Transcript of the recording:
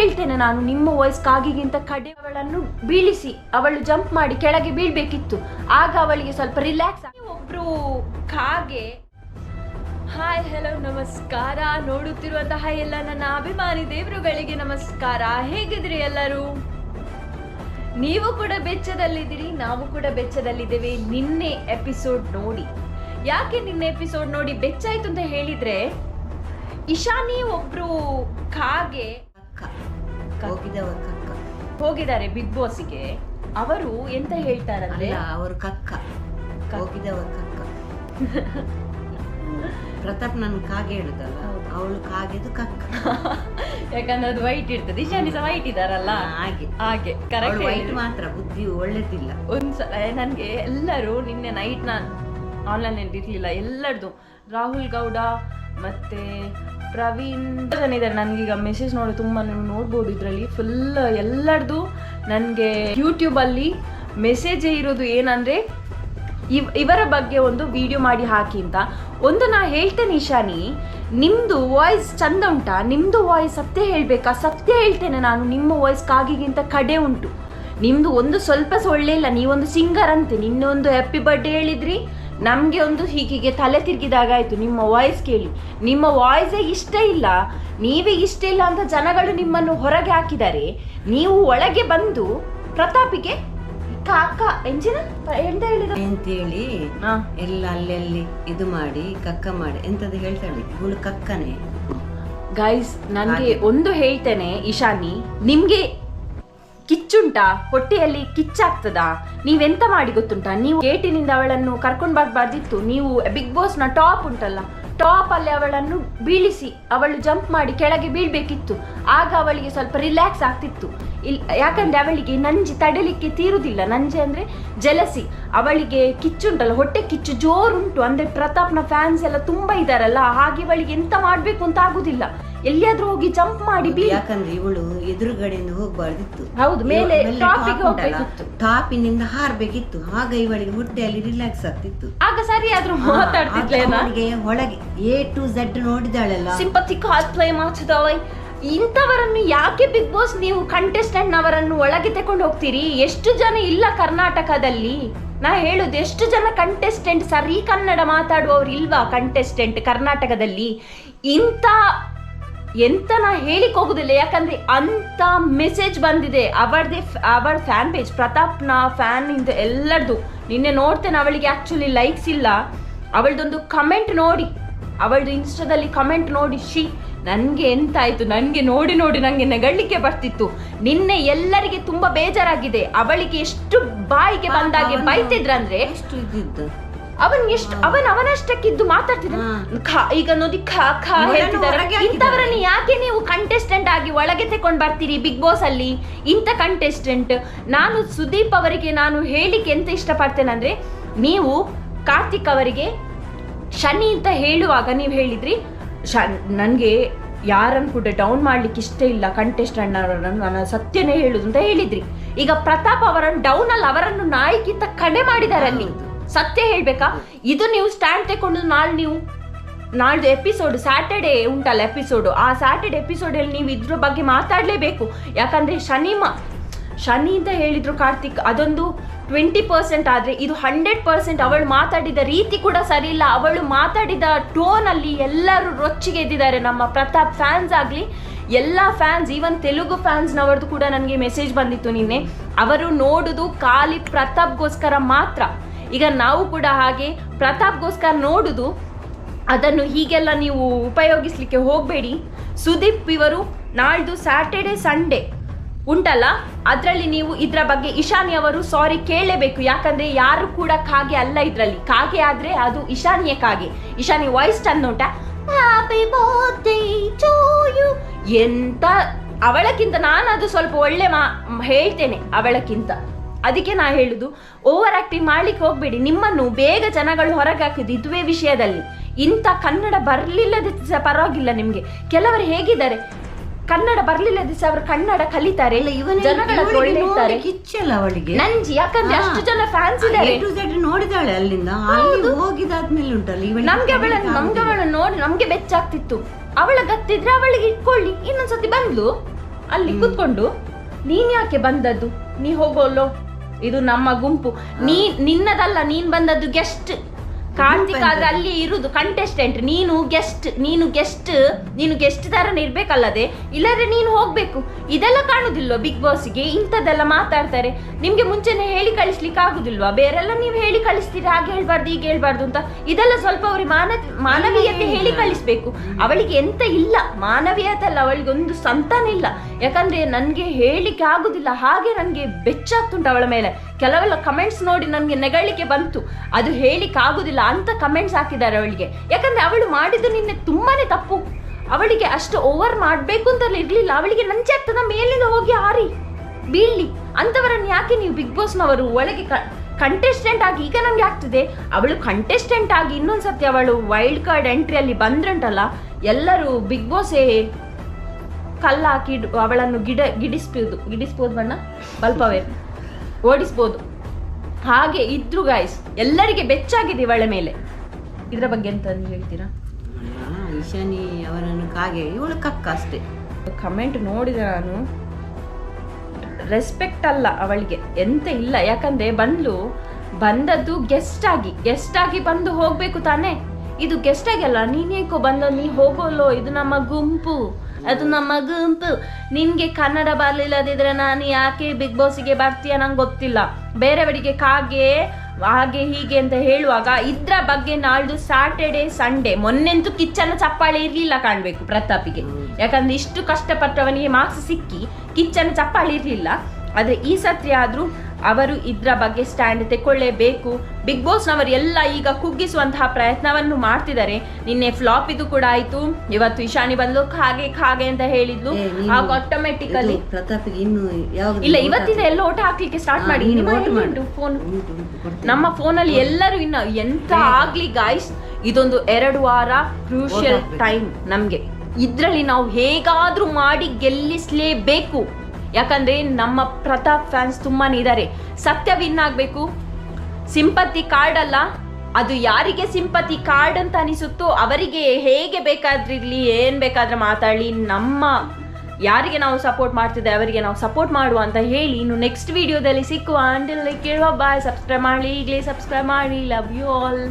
ಹೇಳ್ತೇನೆ ನಾನು, ನಿಮ್ಮ ವಾಯ್ಸ್ ಕಾಗಿಗಿಂತ ಕಡೆ ಅವಳನ್ನು ಬೀಳಿಸಿ, ಅವಳು ಜಂಪ್ ಮಾಡಿ ಕೆಳಗೆ ಬೀಳ್ಬೇಕಿತ್ತು. ಆಗ ಅವಳಿಗೆ ಸ್ವಲ್ಪ ರಿಲ್ಯಾಕ್ಸ್ ಒಬ್ರು ಕಾಗೆ ಹಾಯ್ ಹಲೋ ನಮಸ್ಕಾರ. ನೋಡುತ್ತಿರುವಂತಹ ಎಲ್ಲ ನನ್ನ ಅಭಿಮಾನಿ ದೇವರುಗಳಿಗೆ ನಮಸ್ಕಾರ. ಹೇಗಿದ್ರಿ ಎಲ್ಲರೂ? ನೀವು ಕೂಡ ಬೆಚ್ಚದಲ್ಲಿದ್ದೀರಿ, ನಾವು ಕೂಡ ಬೆಚ್ಚದಲ್ಲಿದ್ದೇವೆ. ನಿನ್ನೆ ಎಪಿಸೋಡ್ ನೋಡಿ. ಯಾಕೆ ನಿನ್ನೆ ಎಪಿಸೋಡ್ ನೋಡಿ ಬೆಚ್ಚಾಯ್ತು ಅಂತ ಹೇಳಿದ್ರೆ ಇಶಾನಿ ಒಬ್ರು ಕಾಗೆ ಕಕ್ಕ. ಹೋಗಿದ್ದಾರೆ ಬಿಗ್ ಬಾಸ್ಗೆ ಅವರು ಎಂತ ಹೇಳ್ತಾರಂದ್ರೆ? ಅಲ್ಲ ಅವರು ಕಕ್ಕ. ಹೋಗಿದವ ಕಕ್ಕ. ಪ್ರತಾಪ್ ನನ್ ಕಾಗೆ ಹೇಳುದಲ್ಲ ಅವಳು ಕಾಗೆದು ಕಕ್ಕ. ಯಾಕಂದ್ರೆ ಅದು ವೈಟ್ ಇರ್ತದೆ. ಇಶಾನಿ ಸಹ ವೈಟ್ ಇದಾರಲ್ಲ ಹಾಗೆ. ಹಾಗೆ. ಕರೆಕ್ಟ್ ವೈಟ್ ಮಾತ್ರ ಬುದ್ಧಿ ಒಳ್ಳೆದಿಲ್ಲ. ಒಂದ್ಸಲ ನನಗೆ ಎಲ್ಲರೂ ನಿನ್ನೆ ನೈಟ್ ನಾನು ಆನ್ಲೈನಲ್ಲಿ ಇರ್ಲಿಲ್ಲ ಎಲ್ಲರದು. ರಾಹುಲ್ ಗೌಡ ಮತ್ತೆ ಪ್ರವೀಣ್ ಜನ ಇದ್ದಾರೆ ನನಗೀಗ ಮೆಸೇಜ್ ನೋಡಿ ತುಂಬ ನೀವು ನೋಡ್ಬೋದು ಇದರಲ್ಲಿ. ಫುಲ್ ಎಲ್ಲರದು ನನಗೆ ಯೂಟ್ಯೂಬಲ್ಲಿ ಮೆಸೇಜೇ ಇರೋದು ಏನಂದರೆ, ಇವ್, ಇವರ ಬಗ್ಗೆ ಒಂದು ವಿಡಿಯೋ ಮಾಡಿ ಹಾಕಿ ಅಂತ. ಒಂದು ನಾ ಹೇಳ್ತೇನೆ ಇಶಾನಿ ನಿಮ್ಮದು ವಾಯ್ಸ್ ಚಂದ ಉಂಟಾ? ನಿಮ್ಮದು ವಾಯ್ಸ್ ಸತ್ಯ ಹೇಳಬೇಕಾ? ಸತ್ಯ ಹೇಳ್ತೇನೆ ನಾನು, ನಿಮ್ಮ ವಾಯ್ಸ್ ಕಾಗಿಗಿಂತ ಕಡೆ ಉಂಟು. ನಿಮ್ಮದು ಒಂದು ಸ್ವಲ್ಪ ಸೊಳ್ಳೆ ಇಲ್ಲ, ನೀವೊಂದು ಸಿಂಗರ್ ಅಂತೆ. ನಿನ್ನೊಂದು ಹ್ಯಾಪಿ ಬರ್ಡೇ ಹೇಳಿದ್ರಿ. ನಮಗೆ ಒಂದು ಹೀಗೆ ತಲೆ ತಿರುಗಿದಾಗ ಆಯಿತು ನಿಮ್ಮ ವಾಯ್ಸ್ ಕೇಳಿ. ನಿಮ್ಮ ವಾಯ್ಸೇ ಇಷ್ಟ ಇಲ್ಲ ನೀವೇ ಇಷ್ಟ ಇಲ್ಲ ಅಂತ ಜನಗಳು ನಿಮ್ಮನ್ನು ಹೊರಗೆ ಹಾಕಿದ್ದಾರೆ ನೀವು ಒಳಗೆ ಬಂದು ಪ್ರತಾಪಿಗೆ ಕಾಕ ಎಂಜಿನ ಎಂತ ಹೇಳಿದ ಅಂತೇಳಿ ಹಾ. ಎಲ್ಲ ಅಲ್ಲೆಲ್ಲಿ ಇದು ಮಾಡಿ ಕಕ್ಕ ಮಾಡಿ ಎಂತದ್ದು ಹೇಳ್ತಾಳೆ ಇವಳು ಕಕ್ಕನೆ. ಗೈಸ್ ನನಗೆ ಒಂದು ಹೇಳ್ತೇನೆ ಇಶಾನಿ ನಿಮ್ಗೆ ಕಿಚ್ಚುಂಟಾ? ಹೊಟ್ಟೆಯಲ್ಲಿ ಕಿಚ್ಚಾಗ್ತದಾ? ನೀವೆಂತ ಮಾಡಿ ಗೊತ್ತುಂಟಾ? ನೀವು ಗೇಟಿನಿಂದ ಅವಳನ್ನು ಕರ್ಕೊಂಡು ಬರ್ಬಾರ್ದಿತ್ತು ನೀವು ಬಿಗ್ ಬಾಸ್ನ ಟಾಪ್ ಉಂಟಲ್ಲ, ಟಾಪ್ ಅಲ್ಲಿ ಅವಳನ್ನು ಬೀಳಿಸಿ, ಅವಳು ಜಂಪ್ ಮಾಡಿ ಕೆಳಗೆ ಬೀಳ್ಬೇಕಿತ್ತು. ಆಗ ಅವಳಿಗೆ ಸ್ವಲ್ಪ ರಿಲ್ಯಾಕ್ಸ್ ಆಗ್ತಿತ್ತು. ಇಲ್, ಯಾಕಂದ್ರೆ ಅವಳಿಗೆ ನಂಜಿ ತಡಲಿಕ್ಕೆ ತೀರುದಿಲ್ಲ. ನಂಜೆ ಅಂದ್ರೆ ಜಲಸಿ. ಅವಳಿಗೆ ಕಿಚ್ಚುಂಟಲ್ಲ ಹೊಟ್ಟೆ ಕಿಚ್ಚು ಜೋರುಂಟು. ಅಂದ್ರೆ ಪ್ರತಾಪ್ನ ಫ್ಯಾನ್ಸ್ ಎಲ್ಲ ತುಂಬಾ ಇದಾರಲ್ಲ ಹಾಗೆ ಅವಳಿಗೆ ಎಂತ ಮಾಡ್ಬೇಕು ಅಂತ ಆಗುದಿಲ್ಲ. ಎಲ್ಲಿಯಾದ್ರೂ ಹೋಗಿ ಜಂಪ್ ಮಾಡಿ ಯಾಕಂದ್ರೆ ಇವಳು ಎದುರುಗಡೆಯಿಂದ ಹೋಗ್ಬಾರ್ದಿತ್ತು. ಹೌದು, ಮೇಲೆ. ಟಾಪಿನಿಂದ ಹಾರ್ಬೇಕಿತ್ತು. ಆಗ ಇವಳಿಗೆ ಹೊಟ್ಟೆಯಲ್ಲಿ ರಿಲ್ಯಾಕ್ಸ್ ಆಗ್ತಿತ್ತು. ಆಗ ಸರಿಯಾದ್ರೂ ಆದ್ರೂ ಅವಳಿಗೆ ಒಳಗೆ ಎ ಟು ಝೆಡ್ ನೋಡಿದಾಳಲ್ಲ. ಸಿಂಪತಿ ಕಾಲ್ ಪ್ಲೇ ಮಾಡ್ತಿದ್ದಾಳೆ. ಇಂಥವರನ್ನು ಯಾಕೆ ಬಿಗ್ ಬಾಸ್ ನೀವು ಕಂಟೆಸ್ಟೆಂಟ್ ನವರನ್ನು ಒಳಗೆ ತಕೊಂಡು ಹೋಗ್ತೀರಿ? ಎಷ್ಟು ಜನ ಇಲ್ಲ ಕರ್ನಾಟಕದಲ್ಲಿ? ನಾ ಹೇಳುದು ಎಷ್ಟು ಜನ ಕಂಟೆಸ್ಟೆಂಟ್ ಸರಿ ಕನ್ನಡ ಮಾತಾಡುವವರು ಇಲ್ವಾ ಕಂಟೆಸ್ಟೆಂಟ್ ಕರ್ನಾಟಕದಲ್ಲಿ? ಇಂಥ, ಎಂತ ನಾ ಹೇಳಿಕ್ ಹೋಗುದಿಲ್ಲ. ಯಾಕಂದ್ರೆ ಅಂತ ಮೆಸೇಜ್ ಬಂದಿದೆ. ಅವಳದೇ ಅವಳ ಫ್ಯಾನ್ ಪೇಜ್ ಪ್ರತಾಪ್ನ ಫ್ಯಾನ್ ಇಂದ ಎಲ್ಲರದು. ನಿನ್ನೆ ನೋಡ್ತೇನೆ ಅವಳಿಗೆ ಆಕ್ಚುಲಿ ಲೈಕ್ಸ್ ಇಲ್ಲ. ಅವಳದೊಂದು ಕಮೆಂಟ್ ನೋಡಿ. ಅವಳದು ಇನ್ಸ್ಟಾದಲ್ಲಿ ಕಮೆಂಟ್ ನೋಡಿ. ಶಿ ನನಗೆ ಎಂತಾಯ್ತು? ನನಗೆ ನೋಡಿ ನೋಡಿ ನನಗೆ ನೆಗಳ್ಲಿಕ್ಕೆ ಬರ್ತಿತ್ತು. ನಿನ್ನೆ ಎಲ್ಲರಿಗೆ ತುಂಬಾ ಬೇಜಾರಾಗಿದೆ. ಅವಳಿಗೆ ಎಷ್ಟು ಬಾಯಿಗೆ ಬಂದಾಗೆ ಬೈತಿದ್ರಂದ್ರೆ? ಅವನ್ ಎಷ್ಟು ಅವನ್ ಅವನಷ್ಟಕ್ಕಿದ್ದು ಮಾತಾಡ್ತಿದ್ದ? ಹಾ. ಈಗ ನೋಡಿ ಖಾ ಖಾ ಹೇಳ್ತಿದ್ದಾರೆ. ಇಂಥವರನ್ನು ಯಾಕೆ ನೀವು ಕಂಟೆಸ್ಟೆಂಟ್ ಆಗಿ ಒಳಗೆ ತಕೊಂಡ್ ಬರ್ತೀರಿ ಬಿಗ್ ಬಾಸ್ ಅಲ್ಲಿ? ಇಂಥ ಕಂಟೆಸ್ಟೆಂಟ್ ನಾನು ಸುದೀಪ್ ಅವರಿಗೆ ನಾನು ಹೇಳಿಕ್ಕೆ ಎಂತ ಇಷ್ಟಪಡ್ತೇನೆ ಅಂದ್ರೆ ನೀವು ಕಾರ್ತಿಕ್ ಅವರಿಗೆ ಶನಿ ಅಂತ ಹೇಳುವಾಗ ನೀವು ಹೇಳಿದ್ರಿ ಶ ನನಗೆ ಯಾರನ್ನು ಕೂಡ ಡೌನ್ ಮಾಡ್ಲಿಕ್ಕೆ ಇಷ್ಟ ಇಲ್ಲ ಕಂಟೆಸ್ಟೆಂಟ್ ನಾನು ಸತ್ಯನೇ ಹೇಳುದು ಅಂತ ಹೇಳಿದ್ರಿ. ಈಗ ಪ್ರತಾಪ್ ಅವರನ್ನು ಡೌನ್ ಅಲ್ಲಿ ಅವರನ್ನು ನಾಯಿಗಿಂತ ಕಡೆ ಮಾಡಿದ್ದಾರೆ ಅಲ್ಲಿ. ಸತ್ಯ ಹೇಳ್ಬೇಕಾ? ಇದು ನೀವು ಸ್ಟ್ಯಾಂಡ್ ತಗೊಂಡು ನಾಳೆ ನೀವು ನಾಳ್ದು ಎಪಿಸೋಡ್ ಸ್ಯಾಟರ್ಡೆ ಉಂಟಲ್ಲ ಎಪಿಸೋಡ್ ಆ ಸ್ಯಾಟರ್ಡೆ ಎಪಿಸೋಡಲ್ಲಿ ನೀವು ಇದ್ರ ಬಗ್ಗೆ ಮಾತಾಡಲೇಬೇಕು. ಯಾಕಂದ್ರೆ ಶನಿ ಮ ಶನಿ ಅಂತ ಹೇಳಿದ್ರು ಕಾರ್ತಿಕ್, ಅದೊಂದು ಟ್ವೆಂಟಿ ಪರ್ಸೆಂಟ್ ಆದರೆ ಇದು ಹಂಡ್ರೆಡ್ ಪರ್ಸೆಂಟ್ ಅವಳು ಮಾತಾಡಿದ ರೀತಿ ಕೂಡ ಸರಿ ಇಲ್ಲ ಅವಳು ಮಾತಾಡಿದ ಟೋನಲ್ಲಿ ಎಲ್ಲರೂ ರೊಚ್ಚಿಗೆ ಎದ್ದಿದ್ದಾರೆ. ನಮ್ಮ ಪ್ರತಾಪ್ ಫ್ಯಾನ್ಸ್ ಆಗಲಿ, ಎಲ್ಲ ಫ್ಯಾನ್ಸ್ ಈವನ್ ತೆಲುಗು ಫ್ಯಾನ್ಸ್ನವ್ರದ್ದು ಕೂಡ ನನಗೆ ಮೆಸೇಜ್ ಬಂದಿತ್ತು ನಿನ್ನೆ. ಅವರು ನೋಡುದು ಖಾಲಿ ಪ್ರತಾಪ್ಗೋಸ್ಕರ ಮಾತ್ರ. ಈಗ ನಾವು ಕೂಡ ಹಾಗೆ ಪ್ರತಾಪ್ಗೋಸ್ಕರ ನೋಡುದು, ಅದನ್ನು ಹೀಗೆಲ್ಲ ನೀವು ಉಪಯೋಗಿಸ್ಲಿಕ್ಕೆ ಹೋಗಬೇಡಿ. ಸುದೀಪ್ ಇವರು ನಾಳ್ದು ಸ್ಯಾಟರ್ಡೆ ಸಂಡೇ ಉಂಟಲ್ಲ? ಅದರಲ್ಲಿ ನೀವು ಇದರ ಬಗ್ಗೆ ಇಶಾನಿ ಅವರು ಸಾರಿ ಕೇಳಲೇಬೇಕು. ಯಾಕಂದ್ರೆ ಯಾರು ಕೂಡ ಕಾಗೆ ಅಲ್ಲ ಇದರಲ್ಲಿ. ಕಾಗೆ ಆದ್ರೆ ಅದು ಇಶಾನಿಯ ಕಾಗೆ. ಇಶಾನಿ ವಾಯ್ಸ್ ಚಂದ. ಎಂತ, ಅವಳಕ್ಕಿಂತ ನಾನು ಅದು ಸ್ವಲ್ಪ ಒಳ್ಳೆ ಮಾ ಹೇಳ್ತೇನೆ ಅವಳಕ್ಕಿಂತ. ಅದಕ್ಕೆ ನಾ ಹೇಳುದು ಓವರ್ ಆಕ್ಟಿಂಗ್ ಮಾಡ್ಲಿಕ್ಕೆ ಹೋಗ್ಬೇಡಿ. ನಿಮ್ಮನ್ನು ಬೇಗ ಜನಗಳು ಹೊರಗಾಕಿದ್ದು ಇದುವೇ ವಿಷಯದಲ್ಲಿ. ಇಂಥ ಕನ್ನಡ ಬರಲಿಲ್ಲದ ಪರವಾಗಿಲ್ಲ ನಿಮಗೆ. ಕೆಲವರು ಹೇಗಿದ್ದಾರೆ? ಕನ್ನಡ ಬರ್ಲಿಲ್ಲ ದಿವಸ ಅವರು ಕನ್ನಡ ಕಲಿತಾರೆ. ಜನಗಳ ಕಿಚ್ಚಲ್ಲ ಅವಳಿಗೆ. ನಂಜಿ ಯಾಕಂದ್ರೆ ಅಷ್ಟು ಜನ ಫ್ಯಾನ್ಸ್ ಇದ್ದಾರೆ. ನೋಡಿದಾಳೆ ಅಲ್ಲಿಂದ. ಅಲ್ಲಿ ಹೋಗಿದಾದ್ಮೇಲೆ ಉಂಟಲ್ಲ ನಮ್ಗೆ ಅವಳ ನಮ್ಗೆ ಅವಳ ನೋಡಿ ನಮ್ಗೆ ಬೆಚ್ಚಾಗ್ತಿತ್ತು. ಅವಳ ಗತ್ತಿದ್ರೆ ಅವಳಿಗೆ ಇಟ್ಕೊಳ್ಳಿ. ಇನ್ನೊಂದ್ಸತಿ ಬಂದ್ಲು. ಅಲ್ಲಿ ಕೂತ್ಕೊಂಡು ನೀನ್ ಯಾಕೆ ಬಂದದ್ದು? ನೀ ಹೋಗೋಲ್ಲೋ? ಇದು ನಮ್ಮ ಗುಂಪು. ನೀ ನಿನ್ನದಲ್ಲ ನೀನ್ ಬಂದದ್ದು ಗೆಸ್ಟ್ ಕಾರ್ತಿಕ್ ಆದ್ರೆ ಅಲ್ಲಿ ಇರುದು ಕಂಟೆಸ್ಟೆಂಟ್ ನೀನು ಗೆಸ್ಟ್ ನೀನು ಗೆಸ್ಟ್ ನೀನು ಗೆಸ್ಟ್ ತರನೇ ಇರ್ಬೇಕಲ್ಲದೆ? ಇಲ್ಲದ್ರೆ ನೀನು ಹೋಗ್ಬೇಕು. ಇದೆಲ್ಲ ಕಾಣುದಿಲ್ವಾ ಬಿಗ್ ಬಾಸ್ಗೆ ಇಂಥದ್ದೆಲ್ಲ ಮಾತಾಡ್ತಾರೆ. ನಿಮ್ಗೆ ಮುಂಚೆನೆ ಹೇಳಿ ಕಳಿಸ್ಲಿಕ್ಕೆ ಆಗುದಿಲ್ವಾ? ಬೇರೆಲ್ಲ ನೀವು ಹೇಳಿ ಕಳಿಸ್ತೀರಿ ಹಾಗೆ ಹೇಳ್ಬಾರ್ದು ಈಗ ಹೇಳ್ಬಾರ್ದು ಅಂತ. ಇದೆಲ್ಲ ಸ್ವಲ್ಪ ಅವ್ರಿಗೆ ಮಾನ ಮಾನವೀಯತೆ ಹೇಳಿ ಕಳಿಸ್ಬೇಕು. ಅವಳಿಗೆ ಎಂತ ಇಲ್ಲ. ಮಾನವೀಯತೆ ಅಲ್ಲ ಅವಳಿಗೆ ಒಂದು ಸಂತಾನ ಇಲ್ಲ. ಯಾಕಂದ್ರೆ ನನ್ಗೆ ಹೇಳಿಕ್ಕೆ ಆಗುದಿಲ್ಲ ಹಾಗೆ ನನ್ಗೆ ಬೆಚ್ಚಾಗ್ತುಂಟು ಅವಳ ಮೇಲೆ. ಕೆಲವೆಲ್ಲ ಕಮೆಂಟ್ಸ್ ನೋಡಿ ನನಗೆ ನೆಗಳಿಕೆ ಬಂತು. ಅದು ಹೇಳಿಕ್ಕೆ ಆಗುದಿಲ್ಲ ಅಂತ ಕಮೆಂಟ್ಸ್ ಹಾಕಿದ್ದಾರೆ ಅವಳಿಗೆ. ಯಾಕಂದ್ರೆ ಅವಳು ಮಾಡಿದ್ದು ನಿನ್ನೆ ತುಂಬಾನೇ ತಪ್ಪು. ಅವಳಿಗೆ ಅಷ್ಟು ಓವರ್ ಮಾಡಬೇಕು ಅಂತ ಇರ್ಲಿಲ್ಲ. ಅವಳಿಗೆ ನಂಚೆ ಆಗ್ತದ ಮೇಲಿಂದ ಹೋಗಿ ಹಾರಿ. ಬೀಳ್ಲಿ. ಅಂಥವರನ್ನು ಯಾಕೆ ನೀವು ಬಿಗ್ ಬಾಸ್ನವರು ಒಳಗೆ ಕಂಟೆಸ್ಟೆಂಟ್ ಆಗಿ ಈಗ ನನಗೆ ಆಗ್ತದೆ. ಅವಳು ಕಂಟೆಸ್ಟೆಂಟ್ ಆಗಿ ಇನ್ನೊಂದು ಸತಿ ಅವಳು ವೈಲ್ಡ್ ಕಾರ್ಡ್ ಎಂಟ್ರಿಯಲ್ಲಿ ಬಂದ್ರಂಟಲ್ಲ ಎಲ್ಲರೂ ಬಿಗ್ ಬಾಸೇ ಕಲ್ಲಾಕಿ ಅವಳನ್ನು ಗಿಡ, ಗಿಡಿಸ್ಬೋದು ಗಿಡಿಸ್ಬೋದು ಬಣ್ಣ ಬಲ್ಪವೇ. ಓಡಿಸ್ಬೋದು. ಹಾಗೆ ಇದ್ರು ಗಾಯ್ಸ್ ಎಲ್ಲರಿಗೆ ಬೆಚ್ಚಾಗಿದೆ ಇವಳ ಮೇಲೆ. ಇದರ ಬಗ್ಗೆ ಎಂತ ನೀವು ಹೇಳ್ತೀರಾ? ಈಶಾನಿ ಅವರನ್ನು ಕಾಗೆ ಇವಳು ಕಕ್ಕ ಅಷ್ಟೇ. ಕಮೆಂಟ್ ನೋಡಿದೆ ನಾನು. ರೆಸ್ಪೆಕ್ಟ್ ಅಲ್ಲ ಅವಳಿಗೆ ಎಂತ ಇಲ್ಲ. ಯಾಕಂದ್ರೆ ಬಂದ್ಲು ಬಂದದ್ದು ಗೆಸ್ಟ್ ಆಗಿ ಗೆಸ್ಟ್ ಆಗಿ ಬಂದು ಹೋಗ್ಬೇಕು ತಾನೇ. ಇದು ಗೆಸ್ಟ್ ಆಗಿ ಅಲ್ಲ, ನೀನ್ ಏಕೋ ಬಂದ, ನೀ ಹೋಗೋಲ್ಲೋ, ಇದು ನಮ್ಮ ಗುಂಪು, ಅದು ನಮ್ಮ ಗುಂಪು. ನಿನ್ಗೆ ಕನ್ನಡ ಬರಲಿಲ್ಲದಿದ್ರೆ ನಾನು ಯಾಕೆ ಬಿಗ್ ಬಾಸ್ಗೆ ಬರ್ತೀಯ ನಂಗೆ ಗೊತ್ತಿಲ್ಲ. ಬೇರೆಯವರಿಗೆ ಕಾಗೆ, ಹಾಗೆ ಹೀಗೆ ಅಂತ ಹೇಳುವಾಗ, ಇದ್ರ ಬಗ್ಗೆ ನಾಳ್ದು ಸ್ಯಾಟರ್ಡೆ ಸಂಡೇ ಮೊನ್ನೆಂತೂ ಕಿಚ್ಚನ ಚಪ್ಪಾಳೆ ಇರ್ಲಿಲ್ಲ ಕಾಣ್ಬೇಕು ಪ್ರತಾಪಿಗೆ. ಯಾಕಂದ್ರೆ ಇಷ್ಟು ಕಷ್ಟಪಟ್ಟವನಿಗೆ ಮಾರ್ಕ್ಸ್ ಸಿಕ್ಕಿ ಕಿಚ್ಚನ ಚಪ್ಪಾಳೆ ಇರಲಿಲ್ಲ. ಆದರೆ ಈ ಸತ್ಯ ಆದರೂ ಅವರು ಇದ್ರ ಬಗ್ಗೆ ಸ್ಟ್ಯಾಂಡ್ ತೆಕ್ಕೊಳ್ಳೇಬೇಕು. ಬಿಗ್ ಬಾಸ್ನವರು ಎಲ್ಲ ಈಗ ಕುಗ್ಗಿಸುವಂತಹ ಪ್ರಯತ್ನವನ್ನು ಮಾಡ್ತಿದ್ದಾರೆ. ನಿನ್ನೆ ಫ್ಲಾಪ್ ಇದು ಕೂಡ ಆಯ್ತು. ಇವತ್ತು ಇಶಾನಿ ಬಂದು ಹಾಗೆ ಹಾಗೆ ಅಂತ ಹೇಳಿದ್ಲು. ಆಗ ಆಟೋಮೆಟಿಕಲಿ ಪ್ರತಾಪಿಗೆ ಇನ್ನು ಇಲ್ಲ ಇವತ್ತಿಂದ ಎಲ್ಲ ಓಟ ಹಾಕ್ಲಿಕ್ಕೆ ಸ್ಟಾರ್ಟ್ ಮಾಡಿ. ನಿಮ್ಮ ಫೋನ್. ನಮ್ಮ ಫೋನಲ್ಲಿ ಎಲ್ಲರೂ ಇನ್ನ ಎಂತ ಆಗ್ಲಿ ಗಾಯ್ಸ್ ಇದೊಂದು ಎರಡು ವಾರ ಕ್ರೂಷಿಯಲ್ ಟೈಮ್ ನಮ್ಗೆ. ಇದ್ರಲ್ಲಿ ನಾವು ಹೇಗಾದ್ರೂ ಮಾಡಿ ಗೆಲ್ಲಿಸ್ಲೇಬೇಕು. ಯಾಕಂದ್ರೆ ನಮ್ಮ ಪ್ರತಾಪ್ ಫ್ಯಾನ್ಸ್ ತುಂಬಾ ಇದ್ದಾರೆ ಸತ್ಯ ವಿನ್ ಆಗ್ಬೇಕು. ಸಿಂಪತಿ ಕಾರ್ಡ್ ಅಲ್ಲ. ಅದು ಯಾರಿಗೆ ಸಿಂಪತಿ ಕಾರ್ಡ್ ಅಂತ ಅನಿಸುತ್ತೋ ಅವರಿಗೆ ಹೇಗೆ ಬೇಕಾದ್ರಿರ್ಲಿ ಏನ್ ಬೇಕಾದ್ರೆ ಮಾತಾಡಲಿ. ನಮ್ಮ ಯಾರಿಗೆ ನಾವು ಸಪೋರ್ಟ್ ಮಾಡ್ತಿದ್ದೆ ಅವರಿಗೆ ನಾವು ಸಪೋರ್ಟ್ ಮಾಡುವ ಅಂತ ಹೇಳಿ ಇನ್ನು ನೆಕ್ಸ್ಟ್ ವಿಡಿಯೋದಲ್ಲಿ ಸಿಕ್ಕುವ. ಅಂಟಿಲ್ ಕೇಳುವ ಬಾಯ್ ಸಬ್ಸ್ಕ್ರೈಬ್ ಮಾಡಿ ಈಗಲೇ ಸಬ್ಸ್ಕ್ರೈಬ್ ಮಾಡಿ ಲವ್ ಯು ಆಲ್